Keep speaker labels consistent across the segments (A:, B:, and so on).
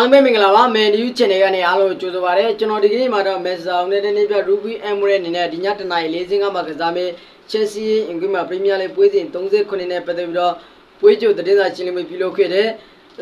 A: အားလုံးပဲမင်္ဂလာပါမယ်နယူး channel ကနေအားလုံးကြိုဆိုပါရစေကျွန်တော်ဒီကနေ့မှာတော့မက်ဆောင်နဲ့တနေ့ပြ Ruby Emerald အနေနဲ့ဒီညတနားရီ၄စင်းကမှကစားမယ် Chelsea အင်္ဂလိပ်မှာ Premier League ပွဲစဉ်39နဲ့ပတ်သက်ပြီးတော့ပွဲကြိုသတင်းစာရှင်းလင်းပွဲပြုလုပ်ခဲ့တယ်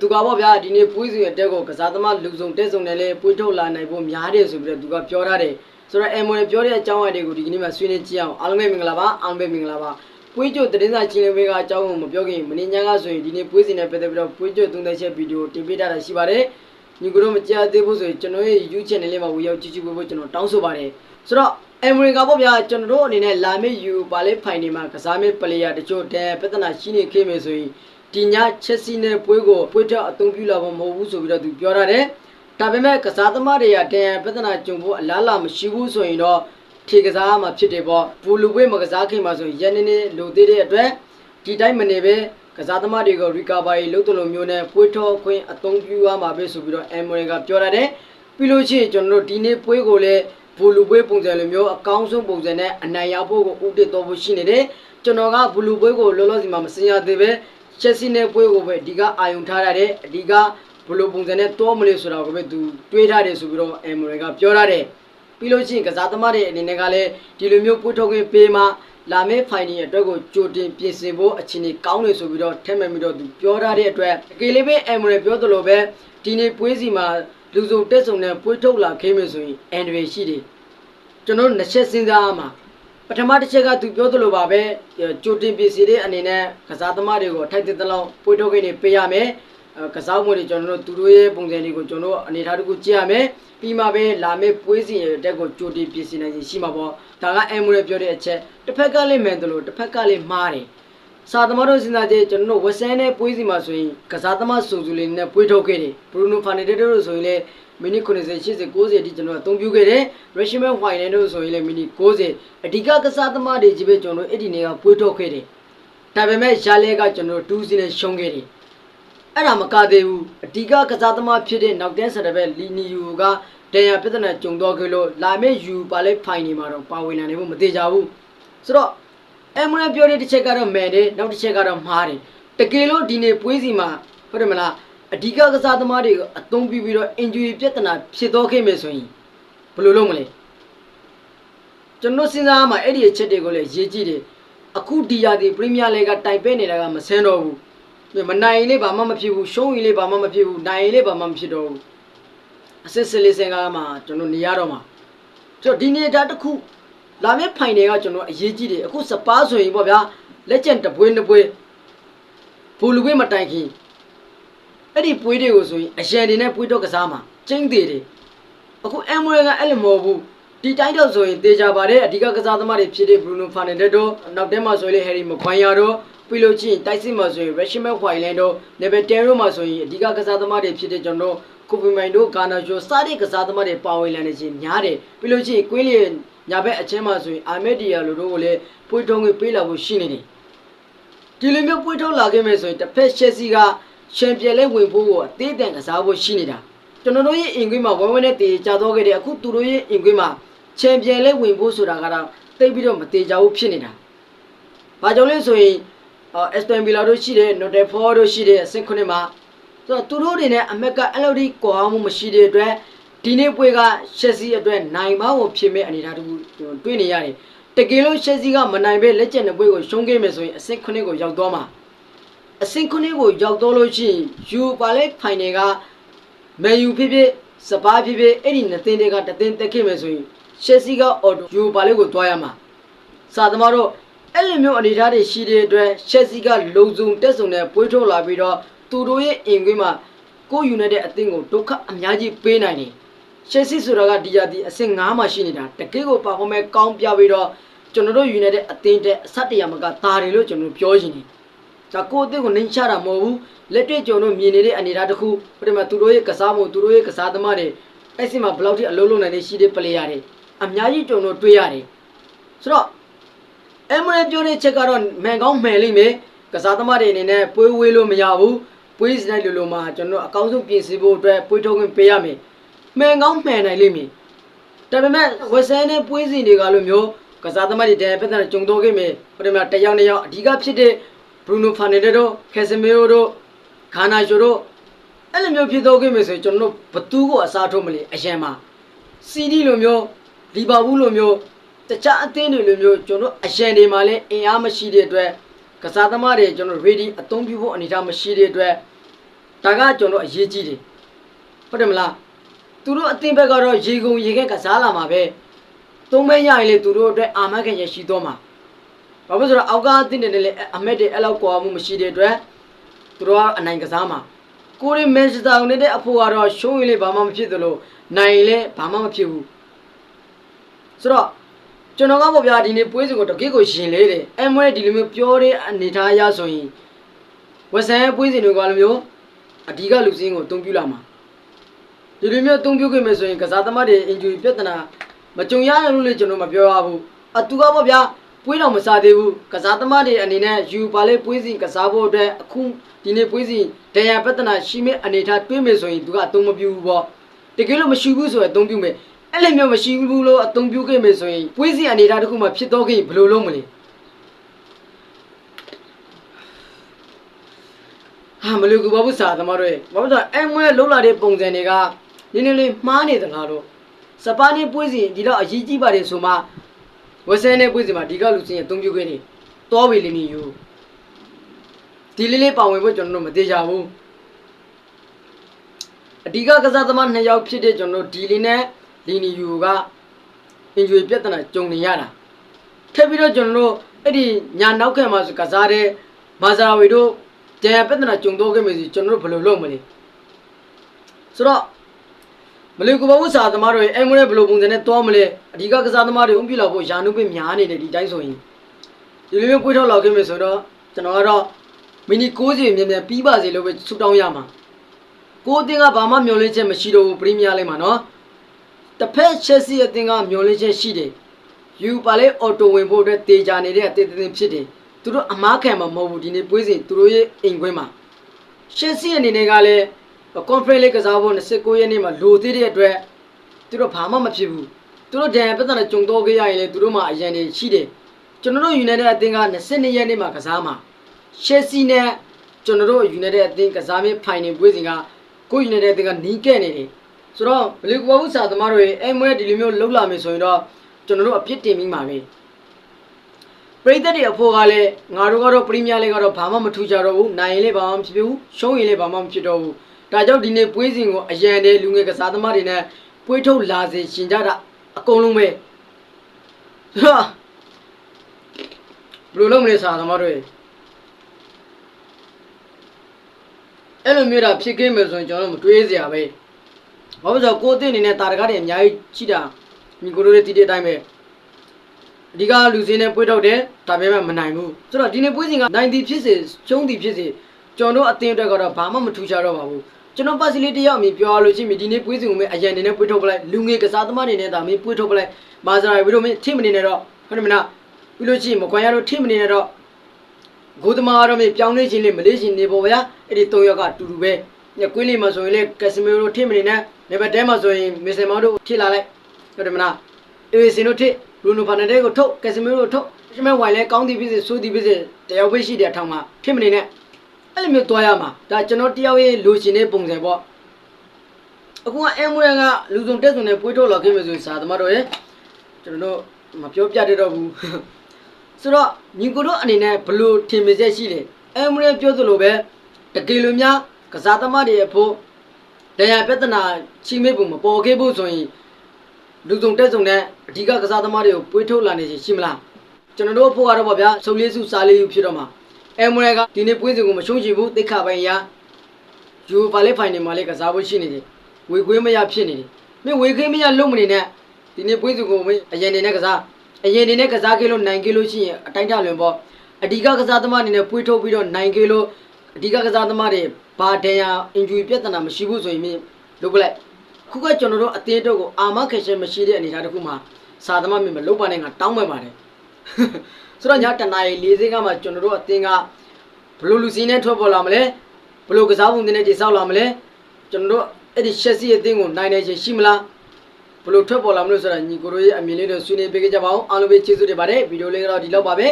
A: သူကပေါ့ဗျာဒီနေ့ပွဲစဉ်အတက်ကိုကစားသမားလူစုံတက်စုံနဲ့လည်းပွဲထုတ်လာနိုင်ဖို့များတယ်ဆိုပြီးတော့သူကပြောထားတယ်ဆိုတော့ Emerald ပြောတဲ့အကြောင်းအရာတွေကိုဒီကနေ့မှာဆွေးနွေးကြည့်အောင်အားလုံးပဲမင်္ဂလာပါအားလုံးပဲမင်္ဂလာပါ ပွေးကျုပ်သတင်းစာချင်းလေးကအကြောင်းကိုမပြောခင်မင်းညံကဆိုရင်ဒီနေ့ပွေးစင်နဲ့ပတ်သက်ပြီးတော့ပွေးကျုပ်သုံးသက်ချက်ဗီဒီယိုတင်ပေးထားတာရှိပါတယ်ညီကိုတို့မကြားသေးဘူးဆိုရင်ကျွန်တော်ရဲ့ YouTube channel လေးမှာဝင်ရောက်ကြည့်ကြည့်ဖို့ကျွန်တော်တောင်းဆိုပါတယ်ဆိုတော့အမေရိကပေါ့ဗျာကျွန်တော်တို့အနေနဲ့လာမယ့် U ပါလေးဖိုင်နေမှာကစားမယ့် player တချို့တဲ့ပြဿနာရှိနေခဲ့မယ်ဆိုရင်ဒီညချက်စီနဲ့ပွဲကိုပွဲထက်အသုံးပြုလာဖို့မဟုတ်ဘူးဆိုပြီးတော့သူပြောထားတယ်ဒါပေမဲ့ကစားသမားတွေကတန်ပြဿနာကြုံဖို့အလားအလာမရှိဘူးဆိုရင်တော့ ဖြေကစားမှာဖြစ်တယ်ပေါ့ဘူလူပွဲမကစားခင်မှာဆိုရင်ရန်နေနေလိုသေးတဲ့အတွက်ဒီတိုင်းမနေပဲကစားသမားတွေကို recovery လုပ်တယ်လို့မျိုးနဲ့ပွေးထောခွင့်အသုံးပြုရမှာပဲဆိုပြီးတော့ Emery ကပြောရတယ်ပြီးလို့ရှိရင်ကျွန်တော်တို့ဒီနေ့ပွဲကိုလည်းဘူလူပွဲပုံစံလိုမျိုးအကောင်းဆုံးပုံစံနဲ့အနိုင်ရဖို့ကိုဥတည်တော်ဖို့ရှိနေတယ်ကျွန်တော်ကဘူလူပွဲကိုလောလောဆယ်မှာမစင်ရသေးပဲချက်စီနဲ့ပွဲကိုပဲအဓိကအာယုံထားရတယ်အဓိကဘယ်လိုပုံစံနဲ့တောမလဲဆိုတာကိုပဲသူတွေးထားတယ်ဆိုပြီးတော့ Emery ကပြောရတယ် ပြီးလို့ရှိရင်ကစားသမားတွေအနေနဲ့ကလည်းဒီလိုမျိုးပို့ထုတ်ခွင့်ပေးမှလာမယ့်ဖိုင်နီအတွက်ကိုကြိုတင်ပြင်ဆင်ဖို့အခြေအနေကောင်းတယ်ဆိုပြီးတော့ထက်မှန်ပြီးတော့သူပြောထားတဲ့အတွက်အကေလေးပဲအမ်ရယ်ပြောသလိုပဲဒီနေ့ပွဲစီမှာလူစုံတက်ဆုံနဲ့ပွဲထုတ်လာခဲ့မယ်ဆိုရင်အန်ဒရီရှိတယ်ကျွန်တော်နှစ်ချက်စဉ်းစားရမှာပထမတစ်ချက်ကသူပြောသလိုပါပဲကြိုတင်ပြင်ဆင်တဲ့အနေနဲ့ကစားသမားတွေကိုထိုက်တဲ့တလောက်ပွဲထုတ်ခွင့်တွေပေးရမယ်အဲ ကစားမှုတွေကျွန်တော်တို့သူတို့ရဲ့ပုံစံတွေကိုကျွန်တော်တို့အနေထားတစ်ခုကြည့်ရမယ်ပြီးမှပဲလာမယ့်ပွဲစဉ်ရဲ့တက်ကိုကြိုတင်ပြင်ဆင်နိုင်ရင်ရှိမှာပေါ့ဒါကအမ်မူရဲ့ပြောတဲ့အချက်တစ်ဖက်ကလည်းမှန်တယ်လို့တစ်ဖက်ကလည်းမှားတယ်စာသမားတို့စဉ်းစားကြည့်ကျွန်တော်တို့ဝက်ဆန်နဲ့ပွဲစီမှာဆိုရင်ကစားသမားစုံစုလေးနဲ့ပွဲထုတ်ခဲ့တယ်ဘရူနိုဖာနေတေတို့ဆိုရင်လည်းမိနစ်90 80 90အထိကျွန်တော်အသုံးပြုခဲ့တယ်ရရှိမန်ဟွိုင်နယ်တို့ဆိုရင်လည်းမိနစ်90အဓိကကစားသမားတွေကြီးပဲကျွန်တော်တို့အဲ့ဒီနေကပွဲထုတ်ခဲ့တယ်ဒါပေမဲ့ရှာလဲကကျွန်တော်တို့2စီနဲ့ရှုံးခဲ့တယ် အဲ့ဒါမကသေးဘူးအဓိကကစားသမားဖြစ်တဲ့နောက်တန်းဆရဘက်လီနီယူကဒန်ယာပြဿနာကြုံတော့ခဲ့လို့လာမယ့်ယူပါလဲဖိုင်နေမှာတော့ပါဝင်လာနေဖို့မသေးကြဘူးဆိုတော့အမရန်ပြောတဲ့တစ်ချက်ကတော့မယ်တယ်နောက်တစ်ချက်ကတော့မှားတယ်တကယ်လို့ဒီနေ့ပွဲစီမှာဟုတ်တယ်မလားအဓိကကစားသမားတွေကိုအသုံးပြုပြီးတော့ injury ပြဿနာဖြစ်တော့ခဲ့မယ်ဆိုရင်ဘယ်လိုလုပ်မလဲကျွန်တော်စဉ်းစားရမှာအဲ့ဒီအချက်တွေကိုလည်းရေးကြည့်တယ်အခုဒီယာဒီပရီးမီးယားလိဂ်ကတိုင်ပဲနေတာကမဆန်းတော့ဘူး မနိုင်ရင်လေးဘာမှမဖြစ်ဘူးရှုံးရင်လေးဘာမှမဖြစ်ဘူးနိုင်ရင်လေးဘာမှမဖြစ်တော့ဘူးအစစ်စစ်လေးစင်ကားမှာကျွန်တော်နေရတော့မှာကျွန်တော်ဒီနေတာတစ်ခုလာမယ့်ဖိုင်တွေကကျွန်တော်အရေးကြီးတယ်အခုစပါးဆိုရင်ပေါ့ဗျာလက်ကျန်တပွဲနှစ်ပွဲဘူလူပွဲမတိုင်ခင်အဲ့ဒီပွဲတွေကိုဆိုရင်အရန်တွေနဲ့ပွဲတော့ကစားမှာကျင်းသေးတယ်အခုအမ်မရကအဲ့လိုမဟုတ်ဘူးဒီတိုင်းတော့ဆိုရင်တေချာပါတယ်အဓိကကစားသမားတွေဖြစ်တဲ့ဘရူနိုဖာနန်ဒက်တို့နောက်တဲမှာဆိုရင်လေဟယ်ရီမခွိုင်ယာတို့ ပြီးလို့ချင်းတိုက်စစ်မှာဆိုရင် Rashimel Hoyland တို့ level 10တို့မှာဆိုရင်အဓိကကစားသမားတွေဖြစ်တဲ့ကျွန်တော်ကိုပီမိုင်တို့ဂါနာချိုစတဲ့ကစားသမားတွေပါဝင်လာနေခြင်းများတယ်ပြီးလို့ချင်းကွင်းလျညာဘက်အချင်းမှာဆိုရင်အာမက်ဒီယာလိုတို့ကိုလည်းပွေးထုံးခွင့်ပေးလာဖို့ရှိနေတယ်ဒီလိုမျိုးပွေးထုံးလာခဲ့မယ်ဆိုရင်တစ်ဖက်ရှက်စီကချန်ပီယံလဲဝင်ဖို့ကိုအသေးအတန်ကစားဖို့ရှိနေတာကျွန်တော်တို့ရဲ့အင်ကွင်းမှာဝဲဝဲနဲ့တည်ကြတော့ခဲ့တဲ့အခုသူတို့ရဲ့အင်ကွင်းမှာချန်ပီယံလဲဝင်ဖို့ဆိုတာကတော့တိတ်ပြီးတော့မတည်ကြဘူးဖြစ်နေတာ။ဘာကြောင့်လဲဆိုရင် အက်စပန်ဗီလာတို့ရှိတယ်နိုတယ်ဖော်တို့ရှိတယ်အဆင့်ခုနှစ်မှာဆိုတော့သူတို့တွေနဲ့အမက်ကအဲ့လိုဒီကွာမှုမရှိတဲ့အတွက်ဒီနေ့ပွဲကရှက်စီအတွက်နိုင်မကိုဖြစ်မဲ့အနေအထားတူတွေ့နေရတယ်တကယ်လို့ရှက်စီကမနိုင်ပဲလက်ကျန်တဲ့ပွဲကိုရှုံးခဲ့မယ်ဆိုရင်အဆင့်ခုနှစ်ကိုရောက်သွားမှာအဆင့်ခုနှစ်ကိုရောက်တော့လို့ရှိရင်ယူပါလေဖိုင်နယ်ကမန်ယူဖြစ်ဖြစ်စပါးဖြစ်ဖြစ်အဲ့ဒီနှစ်သင်းတွေကတသင်းတက်ခဲ့မယ်ဆိုရင်ရှက်စီကအော်တိုယူပါလေကိုသွားရမှာစာသမားတို့ အဲ့လိုမျိုးအနေအထားတွေရှိတဲ့အတွက်ချက်စီကလုံစုံတက်စုံနဲ့ပွေးထုတ်လာပြီးတော့သူတို့ရဲ့အင်ကွင်းမှာကိုယူနေတဲ့အသင်းကိုဒုက္ခအများကြီးပေးနိုင်တယ်ချက်စီဆိုတာကဒီယာဒီအဆင့်9မှာရှိနေတာတကယ်ကိုပါဖော်မဲကောင်းပြပြီးတော့ကျွန်တော်တို့ယူနေတဲ့အသင်းတဲ့အဆက်တရမကတာတယ်လို့ကျွန်တော်ပြောရှင်တယ်ဒါကိုအသင်းကိုနှိမ်ချတာမဟုတ်ဘူးလက်တွေ့ကျွန်တော်မြင်နေတဲ့အနေအထားတစ်ခုပြမသူတို့ရဲ့ကစားမှုသူတို့ရဲ့ကစားသမားတွေအဲ့စီမှာဘယ်လောက်ထိအလုံးလုံးနိုင်နေရှိတဲ့ပလေယာတွေအများကြီးကျွန်တော်တွေ့ရတယ်ဆိုတော့ အမရပြောတဲ့ချက်ကတော့မှန်ကောင်းမှန်လိမ့်မယ်ကစားသမားတွေအနေနဲ့ပွေးဝေးလို့မရဘူးပွေးစလိုက်လို့လို့မှကျွန်တော်အကောင်းဆုံးပြင်ဆင်ဖို့အတွက်ပွေးထုတ်ခွင့်ပေးရမယ်မှန်ကောင်းမှန်နိုင်လိမ့်မယ်ဒါပေမဲ့ဝက်ဆန်နဲ့ပွေးစီတွေကလိုမျိုးကစားသမားတွေတည်းပတ်သက်ကြုံတော့ခဲ့မယ်ပထမတယောက်နှစ်ယောက်အဓိကဖြစ်တဲ့ဘရူနိုဖာနယ်ဒက်တို့ကက်ဆမီရိုတို့ဂါနာချိုတို့အဲ့လိုမျိုးဖြစ်တော့ခဲ့မယ်ဆိုရင်ကျွန်တော်တို့ဘသူကိုအစားထိုးမလဲအရင်မှာစီဒီလိုမျိုးလီဗာပူးလိုမျိုး တခြားအသင်းတွေလိုမျိုးကျွန်တော်တို့အရင်တွေမှာလည်းအင်အားမရှိတဲ့အတွက်ကစားသမားတွေကျွန်တော် ready အသုံးပြုဖို့အနေအထားမရှိတဲ့အတွက်ဒါကကျွန်တော်အရေးကြီးတယ်ဟုတ်တယ်မလားသူတို့အသင်းဘက်ကတော့ရေကုန်ရေခဲကစားလာမှာပဲသုံးမဲရရင်လေသူတို့အတွက်အာမခံရရှိတော့မှာဘာဖြစ်လို့ဆိုတော့အောက်ကအသင်းတွေနဲ့လည်းအမက်တွေအဲ့လောက်ကွာမှုမရှိတဲ့အတွက်သူတို့ကအနိုင်ကစားမှာကိုရီမန်ချက်စတာယူနိုက်တက်အဖို့ကတော့ရှုံးရင်လည်းဘာမှမဖြစ်သလိုနိုင်ရင်လည်းဘာမှမဖြစ်ဘူးဆိုတော့ ကျွန်တော်ကပေါ့ဗျာဒီနေ့ပွဲစဉ်ကိုတကယ့်ကိုရှင်လေးတယ်အဲမွဲဒီလိုမျိုးပြောတဲ့အနေထားအရဆိုရင်ဝက်ဆန်ရဲ့ပွဲစဉ်တွေကလိုမျိုးအဓိကလူစင်းကိုအသုံးပြုလာမှာဒီလိုမျိုးအသုံးပြုခဲ့မယ်ဆိုရင်ကစားသမားတွေအင်ဂျူရီပြဿနာမကြုံရရလို့လေကျွန်တော်မပြောရဘူးအတူကပေါ့ဗျာပွဲတော်မစားသေးဘူးကစားသမားတွေအနေနဲ့ယူပါလေပွဲစဉ်ကစားဖို့အတွက်အခုဒီနေ့ပွဲစဉ်ဒဏ်ရာပြဿနာရှိမဲ့အနေထားတွေးမယ်ဆိုရင်သူကအသုံးမပြုဘူးပေါ့တကယ်လို့မရှိဘူးဆိုရင်အသုံးပြုမယ် အဲ့လိုမျိုးမရှိဘူးလို့အသုံးပြုခဲ့မယ်ဆိုရင်ပွဲစဉ်အနေထားတစ်ခုမှဖြစ်တော့ခဲ့ရင်ဘယ်လိုလုပ်မလဲဟာမလို့ကူဘာဘူးစာသမားတို့ရဲ့ဘာလို့ဆိုအဲ့မွဲလှုပ်လာတဲ့ပုံစံတွေကနည်းနည်းလေးမှားနေသလားတော့စပါးနေပွဲစဉ်ဒီတော့အရေးကြီးပါတယ်ဆိုမှဝက်ဆန်နေပွဲစဉ်မှာဒီကလူစင်းရဲ့အသုံးပြုခဲ့နေတောပြီလင်းနေယူဒီလေးလေးပါဝင်ဖို့ကျွန်တော်တို့မသေးကြဘူးအဓိကကစားသမားနှစ်ယောက်ဖြစ်တဲ့ကျွန်တော်တို့ဒီလင်းနဲ့ လီနီယူကအင်ဂျွေပြဿနာကြုံနေရတာထပ်ပြီးတော့ကျွန်တော်တို့အဲ့ဒီညာနောက်ခံမှာဆိုကစားတဲ့မာဇာဝီတို့ကြံရပြဿနာကြုံတော့ခဲ့မယ်ဆိုကျွန်တော်တို့ဘယ်လိုလုပ်မလဲဆိုတော့မလေးကဘဝစာသမားတို့ရဲ့အဲ့မွေးဘယ်လိုပုံစံနဲ့တွားမလဲအဓိကကစားသမားတွေဥပြလောက်ဖို့ယာနုပင်များနေတယ်ဒီတိုင်းဆိုရင်ဒီလိုမျိုးပွေးထောက်လောက်ခဲ့မယ်ဆိုတော့ကျွန်တော်ကတော့မီနီ60မြင်မြန်ပြီးပါစေလို့ပဲဆုတောင်းရမှာကိုအတင်းကဘာမှမျောလင်းချက်မရှိတော့ဘူးပရီးမီးယားလိမ့်မှာနော် တစ်ဖက်ချက်စီအတင်းကမျောလင်းချက်ရှိတယ်ယူပါလေအော်တိုဝင်ဖို့အတွက်တေချာနေတဲ့အတင်းတင်းဖြစ်တယ်သူတို့အမားခံမှာမဟုတ်ဘူးဒီနေ့ပွေးစဉ်သူတို့ရဲ့အိမ်ခွင်းမှာရှက်စီအနေနဲ့ကလည်း conference လေးကစားဖို့29ရက်နေ့မှာလိုသေးတဲ့အတွက်သူတို့ဘာမှမဖြစ်ဘူးသူတို့ဒဏ်ပြဿနာကြုံတော့ခဲ့ရရင်လေသူတို့မှာအရန်တွေရှိတယ်ကျွန်တော်တို့ United အသင်းက22ရက်နေ့မှာကစားမှာ Chelsea နဲ့ကျွန်တော်တို့ United အသင်းကစားမယ့် final ပွဲစဉ်ကကို United အသင်းကနီးကဲ့နေတယ် ဆိုတော့ဘလီကွာဦးစာသမားတွေအဲ့မွဲဒီလိုမျိုးလှုပ်လာမယ်ဆိုရင်တော့ကျွန်တော်တို့အပြစ်တင်ပြီးမှာပဲပရိသတ်တွေအဖို့ကလည်းငါတို့ကတော့ပရီးမီးယားလိကတော့ဘာမှမထူကြတော့ဘူးနိုင်ရင်လည်းဘာမှမဖြစ်ဘူးရှုံးရင်လည်းဘာမှမဖြစ်တော့ဘူးဒါကြောင့်ဒီနေ့ပွဲစဉ်ကိုအရန်တဲ့လူငယ်ကစားသမားတွေနဲ့ပွဲထုတ်လာစေရှင်ကြတာအကုန်လုံးပဲဟာဘယ်လိုလုပ်မလဲစားသမားတွေအဲ့လိုမျိုးတာဖြစ်ခဲ့မယ်ဆိုရင်ကျွန်တော်တို့မတွေးစရာပဲ ဘာလို့ဆိုတော့ကိုယ်အသိအနေနဲ့တာတကားတွေအများကြီးရှိတာမိကိုတို့တွေတည်တဲ့အတိုင်းပဲအဓိကလူစင်းနဲ့ပွေးထုတ်တယ်ဒါပေမဲ့မနိုင်ဘူးဆိုတော့ဒီနေ့ပွေးစဉ်ကနိုင်သည်ဖြစ်စေကျုံးသည်ဖြစ်စေကျွန်တော်တို့အသင်းအတွက်ကတော့ဘာမှမထူးခြားတော့ပါဘူးကျွန်တော်ပတ်စလေးတယောက်အမြင်ပြောရလို့ရှိရင်ဒီနေ့ပွေးစဉ်ကိုမင်းအရန်နေနဲ့ပွေးထုတ်ပလိုက်လူငယ်ကစားသမားတွေနဲ့ဒါမင်းပွေးထုတ်ပလိုက်မာဇရာဝီတို့မင်းထိမနေနဲ့တော့ဟုတ်တယ်မလားပြီးလို့ရှိရင်မကွန်ရတို့ထိမနေနဲ့တော့ဂိုသမားတော့မင်းပြောင်းလဲခြင်းလေးမလေးခြင်းနေပေါ်ဗျာအဲ့ဒီ၃ယောက်ကတူတူပဲညကွင်းလေးမှာဆိုရင်လေကက်စမီရိုထိမနေနဲ့ နေဘက်တဲမှာဆိုရင်မစ်ဆယ်မောင်တို့ထိလာလိုက်ဟုတ်တယ်မလားအေးစင်တို့ထိဘရူနိုဖာနန်ဒဲကိုထုတ်ကက်စမီရိုထုတ်ဒီမဲ့ဝိုင်လဲကောင်းသည်ဖြစ်စေဆိုးသည်ဖြစ်စေတယောက်ပဲရှိတဲ့အထောင်မှာထိမနေနဲ့အဲ့လိုမျိုးတွားရမှာဒါကျွန်တော်တယောက်ရဲ့လိုချင်တဲ့ပုံစံပေါ့အခုကအမ်မွေကလူစုံတက်စုံနဲ့ပွေးထုတ်လာခဲ့မယ်ဆိုရင်စာသမားတို့ရဲ့ကျွန်တော်တို့မပြောပြတတ်တော့ဘူးဆိုတော့ညီကိုတို့အနေနဲ့ဘလို့ထင်မြင်ချက်ရှိတယ်အမ်မရပြောသလိုပဲတကယ်လို့များကစားသမားတွေအဖို့ တရားပြဿနာချိမိတ်ပုံမပေါ်ခဲ့ဖို့ဆိုရင်လူစုံတက်စုံနဲ့အဓိကကစားသမားတွေကိုပွေးထုတ်လာနေရှိမလားကျွန်တော်တို့အဖို့ကတော့ပေါ့ဗျာစုပ်လေးစုစားလေးယူဖြစ်တော့မှာအမ်မရကဒီနေ့ပွေးစဉ်ကိုမရှုံးချင်ဘူးတိခါပိုင်းရယူဗာလေဖိုင်နယ်မှာလေကစားဖို့ရှိနေတယ်ဝေခွေးမရဖြစ်နေတယ်မင်းဝေခွေးမရလုံးမနေနဲ့ဒီနေ့ပွေးစဉ်ကိုမင်းအရင်နေနဲ့ကစားအရင်နေနဲ့ကစားခဲ့လို့နိုင်ခဲ့လို့ရှိရင်အတိုင်းထလွင်ပေါ့အဓိကကစားသမားအနေနဲ့ပွေးထုတ်ပြီးတော့နိုင်ခဲ့လို့အဓိကကစားသမားတွေ ဘာဒဏ်ရာအင်ဂျူရီပြဿနာမရှိဘူးဆိုရင်မင်းလုပ်ပလိုက်ခုကကျွန်တော်တို့အသေးတော့ကိုအာမခက်ရှင်မရှိတဲ့အနေအထားတစ်ခုမှာစာသမားမင်းမလုပ်ပါနဲ့ငါတောင်းပန်ပါတယ်ဆိုတော့ညတနာရီ၄စိကမှကျွန်တော်တို့အသင်းကဘလို့လူစင်းနဲ့ထွက်ပေါ်လာမလဲဘလို့ကစားပုံတွေနဲ့တိဆောက်လာမလဲကျွန်တော်တို့အဲ့ဒီရှက်စီအသင်းကိုနိုင်နေခြင်းရှိမလားဘလို့ထွက်ပေါ်လာမလို့ဆိုတာညီကိုတို့ရဲ့အမြင်လေးတွေဆွေးနွေးပေးကြပါအောင်အားလုံးပဲကျေးဇူးတင်ပါတယ်ဗီဒီယိုလေးကတော့ဒီလောက်ပါပဲ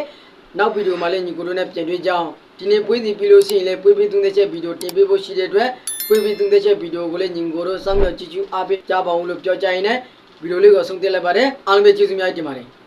A: နောက်ဗီဒီယိုမှာလည်းညီကိုတို့နဲ့ပြန်တွေ့ကြအောင်ဒီနေ့ပွေးစီပြီးလို့ရှိရင်လည်းပွေးပေးသွင်းတဲ့ချက်ဗီဒီယိုတင်ပေးဖို့ရှိတဲ့အတွက်ပွေပြီးသုံးသက်ချက်ဗီဒီယိုကိုလည်းညီကိုတို့စောင့်မျှော်ကြည့်ကြအားပေးကြပါဦးလို့ပြောကြရင်လည်းဗီဒီယိုလေးကိုဆုံးသက်လိုက်ပါတယ်အားလုံးပဲကျေးဇူးများတင်ပါတယ်